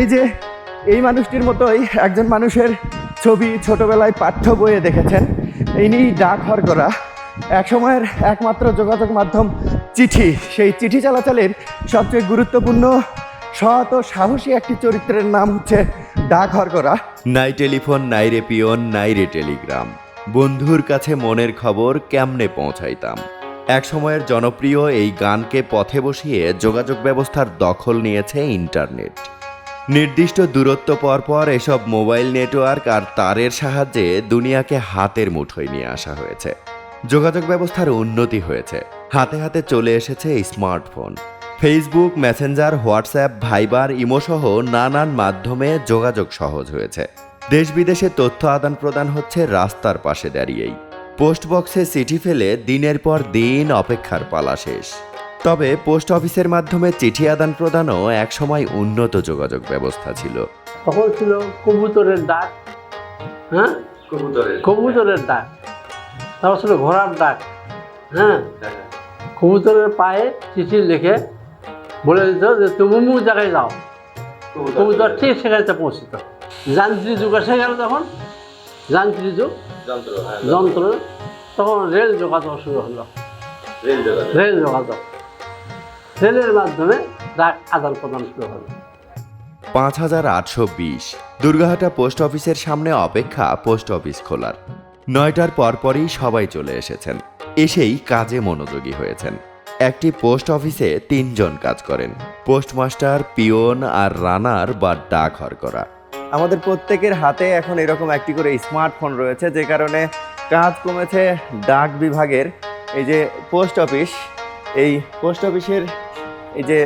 এই যে এই মানুষটির মতোই একজন মানুষের ছবি ছোটবেলায় পাঠ্য বইয়ে দেখেছেন। ইনি ডাক হরগড়া এক সময়ের একমাত্র যোগাযোগ মাধ্যম চিঠি। সেই চিঠি চলাচলের সবচেয়ে গুরুত্বপূর্ণ, সৎ ও সাহসী একটি চরিত্রের নাম হচ্ছে ডাক হরগড়া নাই টেলিফোন, নাই রে পিয়ন, নাই রে টেলিগ্রাম। বন্ধুর কাছে মনের খবর কেমনে পৌঁছাইতাম? এক সময়ের জনপ্রিয় এই গানকে পথে বসিয়ে যোগাযোগ ব্যবস্থার দখল নিয়েছে ইন্টারনেট। নির্দিষ্ট দূরত্ব পর পর এসব মোবাইল নেটওয়ার্ক আর তারের সাহায্যে দুনিয়াকে হাতের মুঠোয় নিয়ে আসা হয়েছে। যোগাযোগ ব্যবস্থার উন্নতি হয়েছে। হাতে হাতে চলে এসেছে স্মার্টফোন। ফেসবুক মেসেঞ্জার হোয়াটসঅ্যাপ ভাইবার ইমোসহ নানান মাধ্যমে যোগাযোগ সহজ হয়েছে। দেশ বিদেশে তথ্য আদান প্রদান হচ্ছে রাস্তার পাশে দাঁড়িয়েই। পোস্ট বক্সে চিঠি ফেলে দিনের পর দিন অপেক্ষার পালা শেষ। তবে পোস্ট অফিসের মাধ্যমে চিঠি আদান প্রদানও একসময় উন্নত যোগাযোগ ব্যবস্থা ছিল। তখন ছিল কবুতরের ডাক হ্যাঁ? কবুতরের। ডাক তারপর ছিল ঘোড়ার ডাক হ্যাঁ? কবুতরের পায়ে চিঠি লিখে বলে দিত যে তুমি মুখ জায়গায় যাও। কবুতর ঠিক সেখানে পৌঁছিত। যান্ত্রিক যুগ এসে গেল তখন। যান্ত্রিক যুগ। যন্ত্র তখন রেল যোগাযোগ শুরু হলো। রেল যোগাযোগ। রেলের মাধ্যমে ডাক আদান প্রদান শুরু হলো পাঁচ হাজার আটশো বিশ দুর্গাহাটা পোস্ট অফিসের সামনে অপেক্ষা পোস্ট অফিস খোলার। নয়টার পরপরই সবাই চলে এসেছেন। এসেই কাজে মনোযোগী হয়েছেন। একটি পোস্ট অফিসে তিনজন কাজ করেন। পোস্টমাস্টার পিয়ন আর রানার বা ডাক হরকরা আমাদের প্রত্যেকের হাতে এখন এরকম একটি করে স্মার্টফোন রয়েছে যে কারণে কাজ কমেছে ডাক বিভাগের। এই যে পোস্ট অফিস এই পোস্ট অফিসের এই যে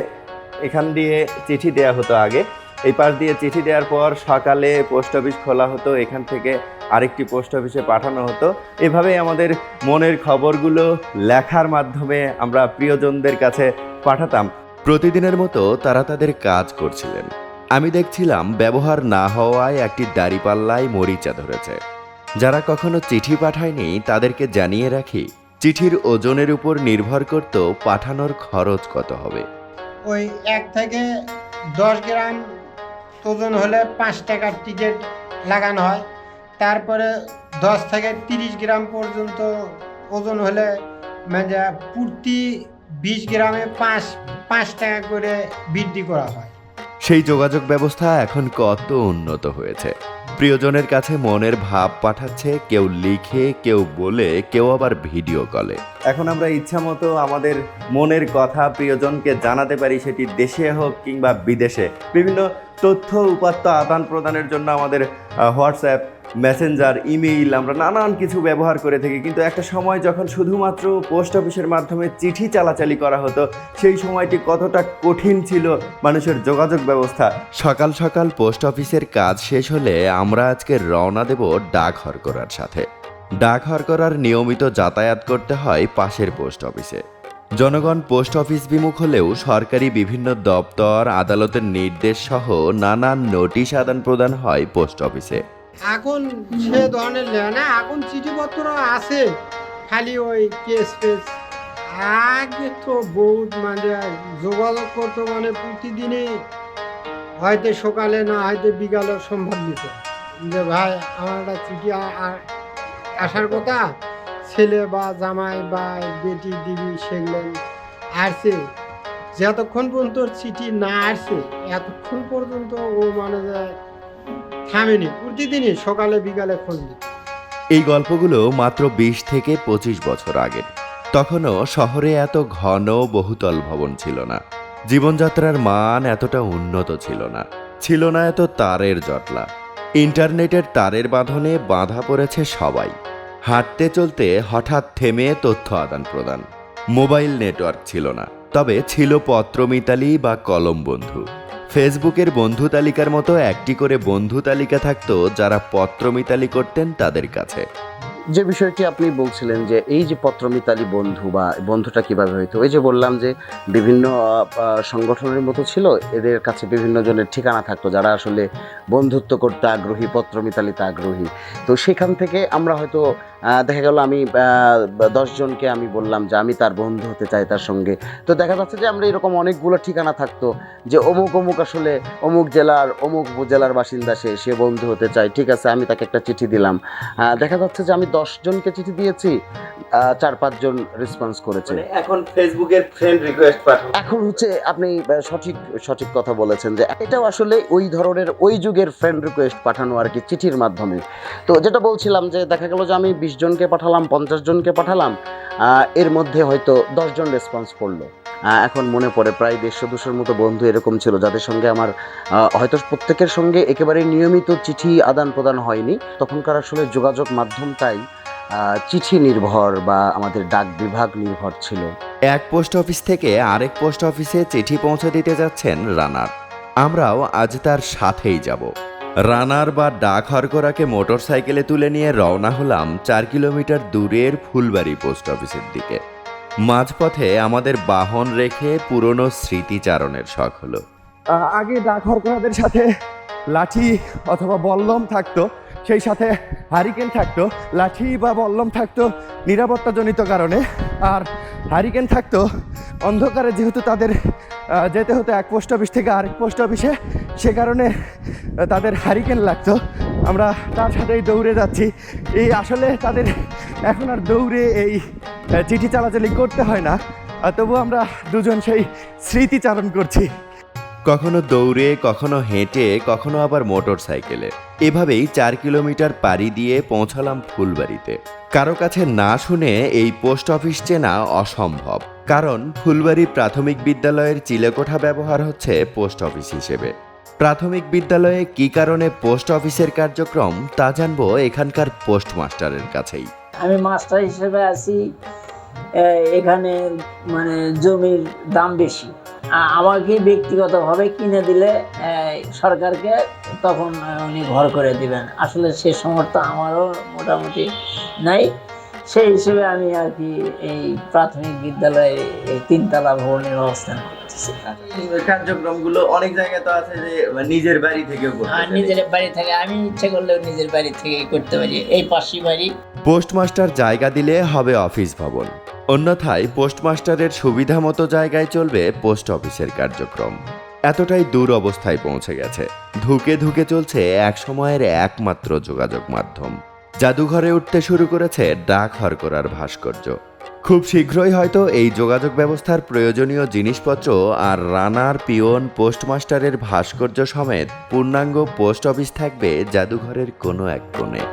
এখান দিয়ে চিঠি দেওয়া হতো আগে, এই পাশ দিয়ে চিঠি দেওয়ার পর সকালে পোস্ট অফিস খোলা হতো, এখান থেকে আরেকটি পোস্ট অফিসে পাঠানো হতো। এভাবেই আমাদের মনের খবরগুলো লেখার মাধ্যমে আমরা প্রিয়জনদের কাছে পাঠাতাম। প্রতিদিনের মতো তারা তাদের কাজ করছিলেন। আমি দেখছিলাম ব্যবহার না হওয়ায় একটি দাড়িপাল্লায় মরিচা ধরেছে। যারা কখনো চিঠি পাঠায়নি, তাদেরকে জানিয়ে রাখি, চিঠির ওজনের উপর নির্ভর করত পাঠানোর খরচ কত হবে। ওই এক থেকে দশ গ্রাম ওজন হলে পাঁচ টাকার টিকিট লাগানো হয়। তারপরে দশ থেকে তিরিশ গ্রাম পর্যন্ত ওজন হলে মানে প্রতি বিশ গ্রামে পাঁচ পাঁচ টাকা করে বৃদ্ধি করা হয়। সেই যোগাযোগ ব্যবস্থা এখন কত উন্নত হয়েছে। প্রিয়জনের কাছে মনের ভাব পাঠাচ্ছে, কেউ লিখে, কেউ বলে, কেউ আবার ভিডিও কলে। এখন আমরা ইচ্ছা মতো আমাদের মনের কথা প্রিয়জনকে জানাতে পারি, সেটি দেশে হোক কিংবা বিদেশে। বিভিন্ন তথ্য উপাত্ত আদান প্রদানের জন্য আমাদের হোয়াটসঅ্যাপ মেসেঞ্জার ইমেইল আমরা নানান কিছু ব্যবহার করে থাকি। কিন্তু একটা সময় যখন শুধুমাত্র পোস্ট অফিসের মাধ্যমে চিঠি চালাচালি করা হতো, সেই সময়টি কতটা কঠিন ছিল মানুষের যোগাযোগ ব্যবস্থা। সকাল সকাল পোস্ট অফিসের কাজ শেষ হলে আমরা আজকে রওনা দেব ডাক হরকরার সাথে। ডাক হরকরার নিয়মিত যাতায়াত করতে হয় পাশের পোস্ট অফিসে। জনগণ পোস্ট অফিস বিমুখ হলেও সরকারি বিভিন্ন দপ্তর, আদালতের নির্দেশ সহ নানান নোটিশ আদান প্রদান হয় পোস্ট অফিসে। এখন সে ধরনের না এখন চিঠিপত্র আছে, খালি ওই কেস ফেস আগে তো বহুত মানে যোগাযোগ করতো মানে প্রতিদিনই হয়তো সকালে না হয়তো বিকালে সম্ভব নিত যে ভাই, আমার একটা চিঠি আসার কথা, ছেলে বা জামাই বা বেটি দিবি সেগুলো আসছে। যতক্ষণ পর্যন্ত চিঠি না আসছে, এতক্ষণ পর্যন্ত ও মানে যায় থামেনি। প্রতিদিনই সকালে, বিকালে খোঁজ এই গল্পগুলো মাত্র বিশ থেকে পঁচিশ বছর আগের। তখনও শহরে এত ঘন, বহুতল ভবন ছিল না। জীবনযাত্রার মান এতটা উন্নত ছিল না। ছিল না এত তারের জটলা। ইন্টারনেটের তারের বাঁধনে বাঁধা পড়েছে সবাই। হাঁটতে চলতে হঠাৎ থেমে তথ্য আদান প্রদান। মোবাইল নেটওয়ার্ক ছিল না, তবে ছিল পত্রমিতালি বা কলম বন্ধু। ফেসবুকের বন্ধু তালিকার মতো একটি করে বন্ধু তালিকা থাকতো যারা পত্রমিতালি করতেন তাদের কাছে। যে বিষয়টি আপনি বলছিলেন যে এই যে পত্রমিতালি বন্ধু বা বন্ধুটা কীভাবে হইতো, ওই যে বললাম যে বিভিন্ন সংগঠনের মতো ছিল, এদের কাছে বিভিন্ন জনের ঠিকানা থাকতো, যারা আসলে বন্ধুত্ব করতে আগ্রহী পত্র পত্রমিতালিতে আগ্রহী। তো সেখান থেকে আমরা হয়তো দেখা গেল আমি দশজনকে আমি বললাম যে আমি তার বন্ধু হতে চাই তার সঙ্গে। তো দেখা যাচ্ছে যে আমরা এরকম অনেকগুলো ঠিকানা থাকতো যে অমুক অমুক আসলে অমুক জেলার, অমুক উপজেলার বাসিন্দা সে সে বন্ধু হতে চায়, ঠিক আছে, আমি তাকে একটা চিঠি দিলাম। দেখা যাচ্ছে যে আমি দশজনকে চিঠি দিয়েছি চার পাঁচজন রেসপন্স করেছে। মানে এখন ফেসবুকের ফ্রেন্ড রিকোয়েস্ট পাঠানো এখন হচ্ছে আপনি সঠিক সঠিক কথা বলেছেন যে এটাও আসলে ওই ধরনের ওই যুগের ফ্রেন্ড রিকোয়েস্ট পাঠানো আর কি চিঠির মাধ্যমে। তো যেটা বলছিলাম যে দেখা গেল যে আমি বিশ জনকে পাঠালাম পঞ্চাশ জনকে পাঠালাম আহ, এর মধ্যে হয়তো দশজন রেসপন্স করল। এখন মনে পড়ে, প্রায় দেড়শো দুশোর মতো বন্ধু এরকম ছিল, যাদের সঙ্গে আমার হয়তো প্রত্যেকের সঙ্গে একেবারে নিয়মিত চিঠি আদান প্রদান হয়নি। তখনকার আসলে যোগাযোগ মাধ্যমটাই চিঠি নির্ভর বা আমাদের ডাক বিভাগ নির্ভর ছিল। এক পোস্ট অফিস থেকে আরেক পোস্ট অফিসে চিঠি পৌঁছে দিতে যাচ্ছেন রানার। আমরাও আজ তার সাথেই যাব। রানার বা ডাক হরকরাকে মোটর সাইকেলে তুলে নিয়ে রওনা হলাম চার কিলোমিটার দূরের ফুলবাড়ি পোস্ট অফিসের দিকে। মাঝপথে আমাদের বাহন রেখে পুরনো স্মৃতিচারণের শখ হলো। আগে ডাক হরকরাদের সাথে লাঠি অথবা বল্লম থাকতো। সেই সাথে হারিকেন থাকতো, লাঠি বা বল্লম থাকতো নিরাপত্তাজনিত কারণে। আর হারিকেন থাকতো, অন্ধকারে যেহেতু তাদের যেতে হতো এক পোস্ট অফিস থেকে আরেক পোস্ট অফিসে, সে কারণে তাদের হারিকেন লাগতো। আমরা তার সাথেই দৌড়ে যাচ্ছি। এই আসলে তাদের এখন আর দৌড়ে এই চিঠি চালাচালি করতে হয় না। তবু আমরা দুজন সেই স্মৃতিচারণ করছি। কখনো দৌড়ে, কখনো হেঁটে, কখনো আবার মোটর সাইকেলে এভাবেই চার কিলোমিটার পাড়ি দিয়ে পৌঁছালাম ফুলবাড়িতে। কারও কাছে না শুনে এই পোস্ট অফিস চেনা অসম্ভব। কারণ ফুলবাড়ি প্রাথমিক বিদ্যালয়ের চিলেকোঠা ব্যবহার হচ্ছে পোস্ট অফিস হিসেবে। প্রাথমিক বিদ্যালয়ে কি কারণে পোস্ট অফিসের কার্যক্রম, তা জানব এখানকার পোস্টমাস্টারের কাছেই। আমি মাস্টার হিসেবে আছি এখানে মানে জমির দাম বেশি। আমাকে ব্যক্তিগতভাবে কিনে দিলে সরকারকে তখন উনি ঘর করে দিবেন। আসলে সে সমর্থ আমারও মোটামুটি নাই। সেই হিসেবে আমি আর কি এই প্রাথমিক বিদ্যালয়ে এই তিনতলা ভবনের অবস্থান করতেছি। কার্যক্রমগুলো অনেক জায়গায় তো আছে যে নিজের বাড়ি থেকেও আর নিজের বাড়ি থেকে আমি ইচ্ছে করলেও নিজের বাড়ি থেকে করতে পারি। এই পাশি বাড়ি। পোস্টমাস্টার জায়গা দিলে হবে অফিস ভবন। অন্যথায় পোস্টমাস্টারের সুবিধা মতো জায়গায় চলবে পোস্ট অফিসের কার্যক্রম। এতটাই দূর অবস্থায় পৌঁছে গেছে। ধুকে ধুকে চলছে এক সময়ের একমাত্র যোগাযোগ মাধ্যম। জাদুঘরে উঠতে শুরু করেছে ডাক হরকরার ভাস্কর্য। খুব শীঘ্রই হয়তো এই যোগাযোগ ব্যবস্থার প্রয়োজনীয় জিনিসপত্র আর রানার পিয়ন পোস্টমাস্টারের ভাস্কর্য সমেত পূর্ণাঙ্গ পোস্ট অফিস থাকবে জাদুঘরের কোনো এক কোণে।